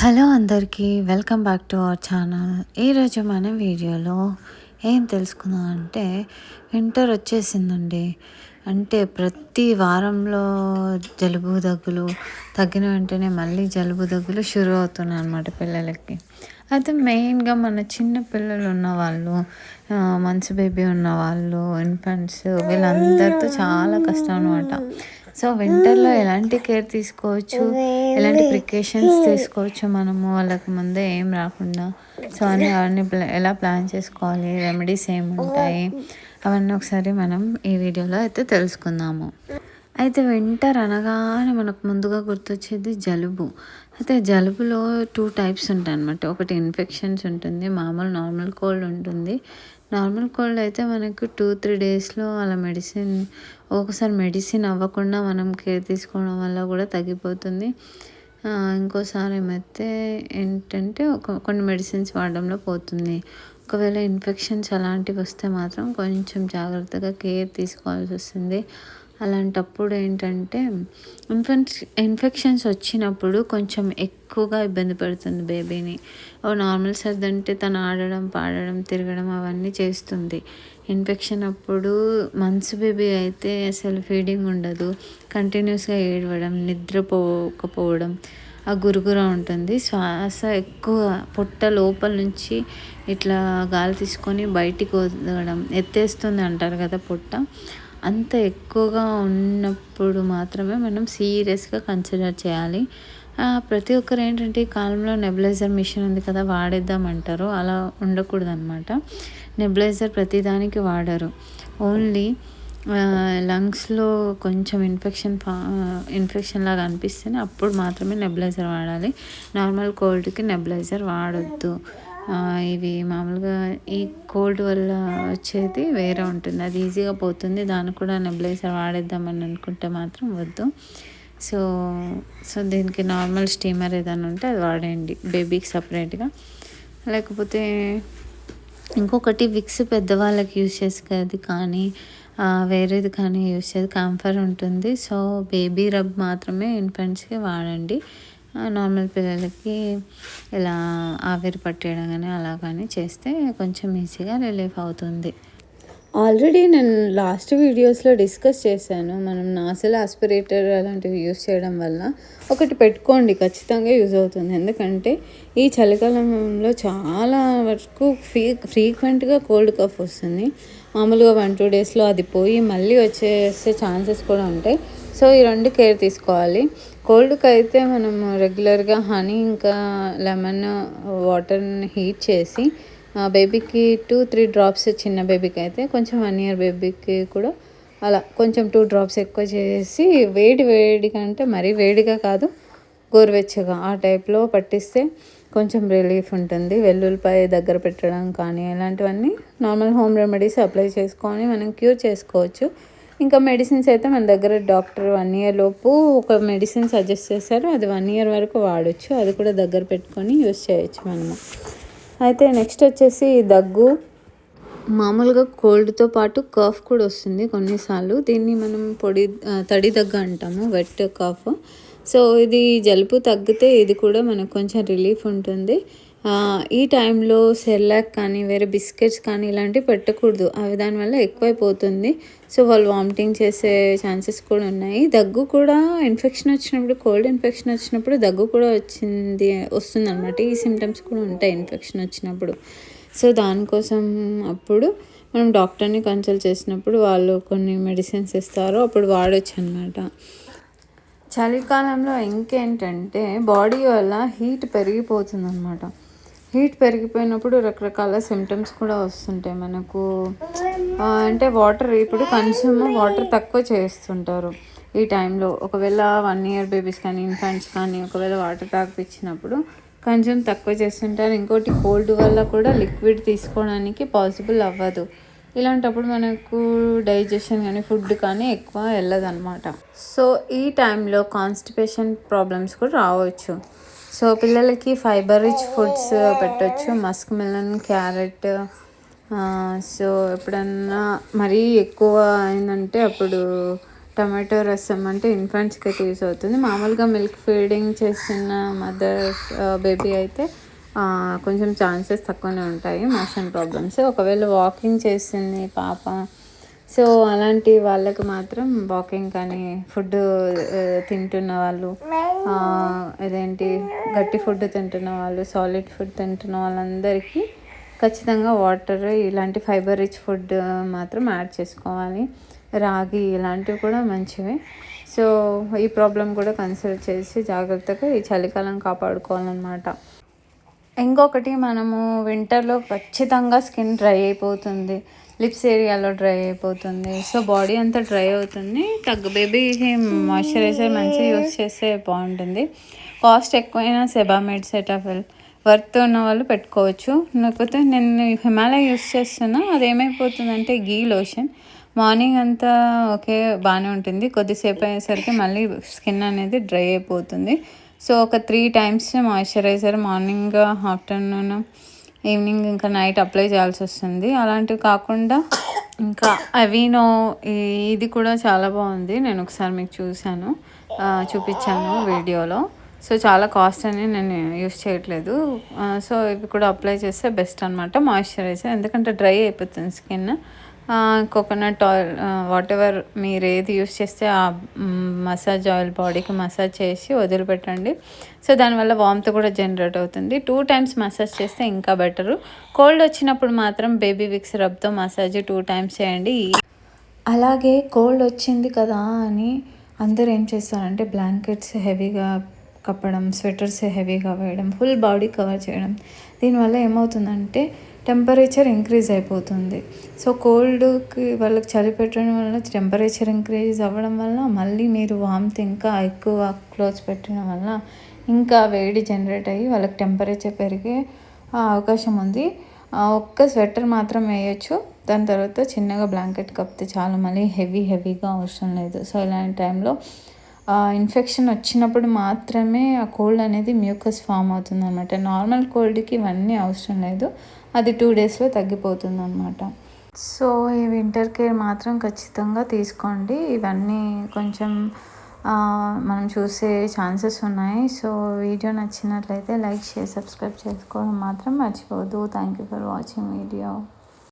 Hello అందరికీ welcome back to our channel. ఈరోజు మన వీడియోలో ఏం తెలుసుకుందాం అంటే వింటర్ వచ్చేసిందండి. అంటే ప్రతి వారంలో జలుబు దగ్గులు తగ్గిన వెంటనే మళ్ళీ జలుబు దగ్గులు షురు అవుతున్నాయి అన్నమాట పిల్లలకి. అయితే మెయిన్గా మన చిన్న పిల్లలు ఉన్నవాళ్ళు మంచి బేబీ ఉన్నవాళ్ళు ఇన్ఫెంట్స్ వీళ్ళందరితో చాలా కష్టం అనమాట సో వింటర్లో ఎలాంటి కేర్ తీసుకోవచ్చు? ఎలాంటి ప్రికాషన్స్ తీసుకోవచ్చు మనము? వాళ్ళకి ముందే ఏం రాకుండా. సో అన్ని అవన్నీ ఎలా ప్లాన్ చేసుకోవాలి? రెమెడీస్ ఏముంటాయి అవన్నీ ఒకసారి మనం ఈ వీడియోలో అయితే తెలుసుకుందాము. అయితే వింటర్ అనగానే మనకు ముందుగా గుర్తొచ్చేది జలుబు. అయితే జలుబులో టూ టైప్స్ ఉంటాయి అనమాట ఒకటి ఇన్ఫెక్షన్స్ ఉంటుంది మామూలు నార్మల్ కోల్డ్ ఉంటుంది. నార్మల్ కోల్డ్ అయితే మనకు టూ త్రీ డేస్లో అలా మెడిసిన్ ఒక్కొక్కసారి మెడిసిన్ అవ్వకుండా మనం కేర్ తీసుకోవడం వల్ల కూడా తగ్గిపోతుంది. ఇంకోసారి ఏమైతే ఏంటంటే ఒక కొన్ని మెడిసిన్స్ వాడడంలో పోతుంది. ఒకవేళ ఇన్ఫెక్షన్స్ అలాంటివి వస్తే మాత్రం కొంచెం జాగ్రత్తగా కేర్ తీసుకోవాల్సి వస్తుంది. అలాంటప్పుడు ఏంటంటే ఇన్ఫెన్స్ ఇన్ఫెక్షన్స్ వచ్చినప్పుడు కొంచెం ఎక్కువగా ఇబ్బంది పడుతుంది బేబీని. ఓ నార్మల్ సర్ది అంటే తను ఆడడం పాడడం తిరగడం అవన్నీ చేస్తుంది. ఇన్ఫెక్షన్ అప్పుడు మంత్స్ బేబీ అయితే అసలు ఫీడింగ్ ఉండదు. కంటిన్యూస్గా ఏడవడం నిద్రపోకపోవడం ఆ గురుగుర ఉంటుంది. శ్వాస ఎక్కువ పొట్ట లోపల నుంచి ఇట్లా గాలి తీసుకొని బయటికి వదలడం ఎత్తేస్తుంది అంటారు కదా పొట్ట. అంత ఎక్కువగా ఉన్నప్పుడు మాత్రమే మనం సీరియస్గా కన్సిడర్ చేయాలి. ప్రతి ఒక్కరు ఏంటంటే ఈ కాలంలో నెబులైజర్ మిషన్ ఉంది కదా వాడేద్దామంటారు. అలా ఉండకూడదు అనమాట నెబులైజర్ ప్రతిదానికి వాడరు. ఓన్లీ లంగ్స్లో కొంచెం ఇన్ఫెక్షన్ ఇన్ఫెక్షన్ లాగా అనిపిస్తేనే అప్పుడు మాత్రమే నెబులైజర్ వాడాలి. నార్మల్ కోల్డ్కి నెబులైజర్ వాడొద్దు. ఇవి మామూలుగా ఈ కోల్డ్ వల్ల వచ్చేది వేరే ఉంటుంది. అది ఈజీగా పోతుంది. దానికి కూడా నెబ్లైజర్ వాడేద్దామని అనుకుంటే మాత్రం వద్దు. సో సో దీనికి నార్మల్ స్టీమర్ ఏదైనా ఉంటే అది వాడండి బేబీకి సపరేట్గా. లేకపోతే ఇంకొకటి విక్స్ పెద్దవాళ్ళకి యూజ్ చేసేది కానీ వేరేది కానీ యూజ్ చేసేది కంఫర్ ఉంటుంది. సో బేబీ రబ్ మాత్రమే ఇన్ఫెంట్స్కి వాడండి. నార్మల్ పిల్లలకి ఇలా ఆవిరి పట్టేయడం కానీ అలా కానీ చేస్తే కొంచెం ఈజీగా రిలీఫ్ అవుతుంది. ఆల్రెడీ నేను లాస్ట్ వీడియోస్లో డిస్కస్ చేశాను. మనం నాసిల్ ఆస్పిరేటర్ అలాంటివి యూస్ చేయడం వల్ల ఒకటి పెట్టుకోండి ఖచ్చితంగా యూజ్ అవుతుంది. ఎందుకంటే ఈ చలికాలంలో చాలా వరకు ఫ్రీ ఫ్రీక్వెంట్గా కోల్డ్ కఫ్ వస్తుంది. మామూలుగా వన్ టూ డేస్లో అది పోయి మళ్ళీ వచ్చేసే ఛాన్సెస్ కూడా ఉంటాయి. సో ఈ రెండు కేర్ తీసుకోవాలి. కోల్డ్కి అయితే మనం రెగ్యులర్గా హనీ ఇంకా లెమన్ వాటర్ని హీట్ చేసి బేబీకి టూ త్రీ డ్రాప్స్ చిన్న బేబీకి అయితే కొంచెం వన్ ఇయర్ బేబీకి కూడా అలా కొంచెం టూ డ్రాప్స్ ఎక్కువ చేసి వేడి వేడిగా అంటే మరీ వేడిగా కాదు గోరువెచ్చగా ఆ టైప్లో పట్టిస్తే కొంచెం రిలీఫ్ ఉంటుంది. వెల్లుల్లిపాయ దగ్గర పెట్టడం కానీ ఇలాంటివన్నీ నార్మల్ హోమ్ రెమెడీస్ అప్లై చేసుకొని మనం క్యూర్ చేసుకోవచ్చు. ఇంకా మెడిసిన్స్ అయితే మన దగ్గర డాక్టర్ వన్ ఇయర్ లోపు ఒక మెడిసిన్ సజెస్ట్ చేశారు. అది వన్ ఇయర్ వరకు వాడచ్చు. అది కూడా దగ్గర పెట్టుకొని యూస్ చేయొచ్చు మనము. అయితే నెక్స్ట్ వచ్చేసి దగ్గు. మామూలుగా కోల్డ్తో పాటు కాఫ్ కూడా వస్తుంది కొన్నిసార్లు. దీన్ని మనం పొడి తడి దగ్గు అంటాము వెట్ కాఫ్ సో ఇది జలుబు తగ్గితే ఇది కూడా మనకు కొంచెం రిలీఫ్ ఉంటుంది. ఈ టైంలో సెర్లాక్ కానీ వేరే బిస్కెట్స్ కానీ ఇలాంటివి పెట్టకూడదు. అవి దానివల్ల ఎక్కువైపోతుంది. సో వాళ్ళు వామిటింగ్ చేసే ఛాన్సెస్ కూడా ఉన్నాయి. దగ్గు కూడా ఇన్ఫెక్షన్ వచ్చినప్పుడు కోల్డ్ ఇన్ఫెక్షన్ వచ్చినప్పుడు దగ్గు కూడా వచ్చింది వస్తుంది అనమాట ఈ సిమ్టమ్స్ కూడా ఉంటాయి ఇన్ఫెక్షన్ వచ్చినప్పుడు. సో దానికోసం అప్పుడు మనం డాక్టర్ని కన్సల్ట్ చేసినప్పుడు వాళ్ళు కొన్ని మెడిసిన్స్ ఇస్తారు. అప్పుడు వాడచ్చు అనమాట చలికాలంలో ఇంకేంటంటే బాడీ వల్ల హీట్ పెరిగిపోతుంది అనమాట హీట్ పెరిగిపోయినప్పుడు రకరకాల సిమ్టమ్స్ కూడా వస్తుంటాయి మనకు. అంటే వాటర్ ఇప్పుడు కన్స్యూమ్ వాటర్ తక్కువ చేస్తుంటారు. ఈ టైంలో ఒకవేళ వన్ ఇయర్ బేబీస్ కానీ ఇన్ఫాంట్స్ కానీ ఒకవేళ వాటర్ తాగిపించినప్పుడు కన్జ్యూమ్ తక్కువ చేస్తుంటారు. ఇంకోటి కోల్డ్ వల్ల కూడా లిక్విడ్ తీసుకోవడానికి పాసిబుల్ అవ్వదు. ఇలాంటప్పుడు మనకు డైజెషన్ కానీ ఫుడ్ కానీ ఎక్కువ వెళ్ళదన్నమాట. సో ఈ టైంలో కాన్స్టిపేషన్ ప్రాబ్లమ్స్ కూడా రావచ్చు. సో పిల్లలకి ఫైబర్ రిచ్ ఫుడ్స్ పెట్టచ్చు మస్క్ మిలన్ క్యారెట్ సో ఎప్పుడన్నా మరీ ఎక్కువ అయిందంటే అప్పుడు టమాటో రసం అంటే ఇన్ఫాంట్స్కి అయితే యూస్ అవుతుంది. మామూలుగా మిల్క్ ఫీడింగ్ చేస్తున్న మదర్ బేబీ అయితే కొంచెం ఛాన్సెస్ తక్కువనే ఉంటాయి మోషన్ ప్రాబ్లమ్స్. ఒకవేళ వాకింగ్ చేసింది పాప సో అలాంటి వాళ్ళకు మాత్రం వాకింగ్ కానీ ఫుడ్ తింటున్న వాళ్ళు అదేంటి గట్టి ఫుడ్ తింటున్న వాళ్ళు సాలిడ్ ఫుడ్ తింటున్న వాళ్ళందరికీ ఖచ్చితంగా వాటర్ ఇలాంటి ఫైబర్ రిచ్ ఫుడ్ మాత్రం యాడ్ చేసుకోవాలి. రాగి ఇలాంటివి కూడా మంచివి. సో ఈ ప్రాబ్లం కూడా కన్సిడర్ చేసి జాగ్రత్తగా ఈ చలికాలం కాపాడుకోవాలన్నమాట. ఇంకొకటి మనము వింటర్లో ఖచ్చితంగా స్కిన్ డ్రై అయిపోతుంది. లిప్స్ ఏరియాలో డ్రై అయిపోతుంది. సో బాడీ అంతా డ్రై అవుతుంది. తగ్గ బేబీకి మాయిశ్చరైజర్ మంచిగా యూస్ చేస్తే బాగుంటుంది. కాస్ట్ ఎక్కువైనా సెబామెడ్ సెటాఫిల్ వర్త్ ఉన్న వాళ్ళు పెట్టుకోవచ్చు. లేకపోతే నేను హిమాలయ యూస్ చేస్తున్నా అది ఏమైపోతుందంటే గీ లోషన్. మార్నింగ్ అంతా ఓకే బాగానే ఉంటుంది. కొద్దిసేపు అయ్యేసరికి మళ్ళీ స్కిన్ అనేది డ్రై అయిపోతుంది. సో ఒక three times moisturiser morning afternoon evening ఇంకా నైట్ అప్లై చేయాల్సి వస్తుంది. అలాంటివి కాకుండా ఇంకా అవీనో ఇది కూడా చాలా బాగుంది. నేను ఒకసారి మీకు చూశాను. చూపించాను వీడియోలో. సో చాలా కాస్ట్ అని నేను యూస్ చేయట్లేదు. సో ఇవి కూడా అప్లై చేస్తే బెస్ట్ అనమాట మాయిశ్చరైజర్. ఎందుకంటే డ్రై అయిపోతుంది skin. Coconut oil whatever మీరు ఏది యూస్ చేస్తే ఆ మసాజ్ ఆయిల్ బాడీకి మసాజ్ చేసి వదిలిపెట్టండి. సో దానివల్ల వామ్త్ కూడా జనరేట్ అవుతుంది. టూ టైమ్స్ మసాజ్ చేస్తే ఇంకా బెటరు కోల్డ్ వచ్చినప్పుడు మాత్రం బేబీ విక్స్ రబ్తో మసాజ్ టూ టైమ్స్ చేయండి. అలాగే కోల్డ్ వచ్చింది కదా అని అందరూ ఏం చేస్తారంటే బ్లాంకెట్స్ హెవీగా కప్పడం స్వెటర్స్ హెవీగా వేయడం ఫుల్ బాడీ కవర్ చేయడం. దీనివల్ల ఏమవుతుందంటే టెంపరేచర్ ఇంక్రీజ్ అయిపోతుంది. సో కోల్డ్కి వాళ్ళకి చలి పెట్టడం వల్ల టెంపరేచర్ ఇంక్రీజ్ అవ్వడం వల్ల మళ్ళీ మీరు వామ్త్ ఇంకా ఎక్కువ క్లోజ్ పెట్టడం వల్ల ఇంకా వేడి జనరేట్ అయ్యి వాళ్ళకి టెంపరేచర్ పెరిగే అవకాశం ఉంది. ఒక్క స్వెటర్ మాత్రం వేయచ్చు. దాని తర్వాత చిన్నగా బ్లాంకెట్ కప్పితే చాలు. మళ్ళీ హెవీ హెవీగా అవసరం లేదు. సో ఇలాంటి టైంలో ఇన్ఫెక్షన్ వచ్చినప్పుడు మాత్రమే ఆ కోల్డ్ అనేది మ్యూకస్ ఫామ్ అవుతుంది అనమాట నార్మల్ కోల్డ్కి ఇవన్నీ అవసరం లేదు. అది టూ డేస్లో తగ్గిపోతుంది అనమాట సో ఈ వింటర్ కేర్ మాత్రం ఖచ్చితంగా తీసుకోండి. ఇవన్నీ కొంచెం మనం చూసే ఛాన్సెస్ ఉన్నాయి. సో వీడియో నచ్చినట్లయితే లైక్ షేర్ సబ్స్క్రైబ్ చేసుకోవడం మాత్రం మర్చిపోవద్దు. Thank you for watching video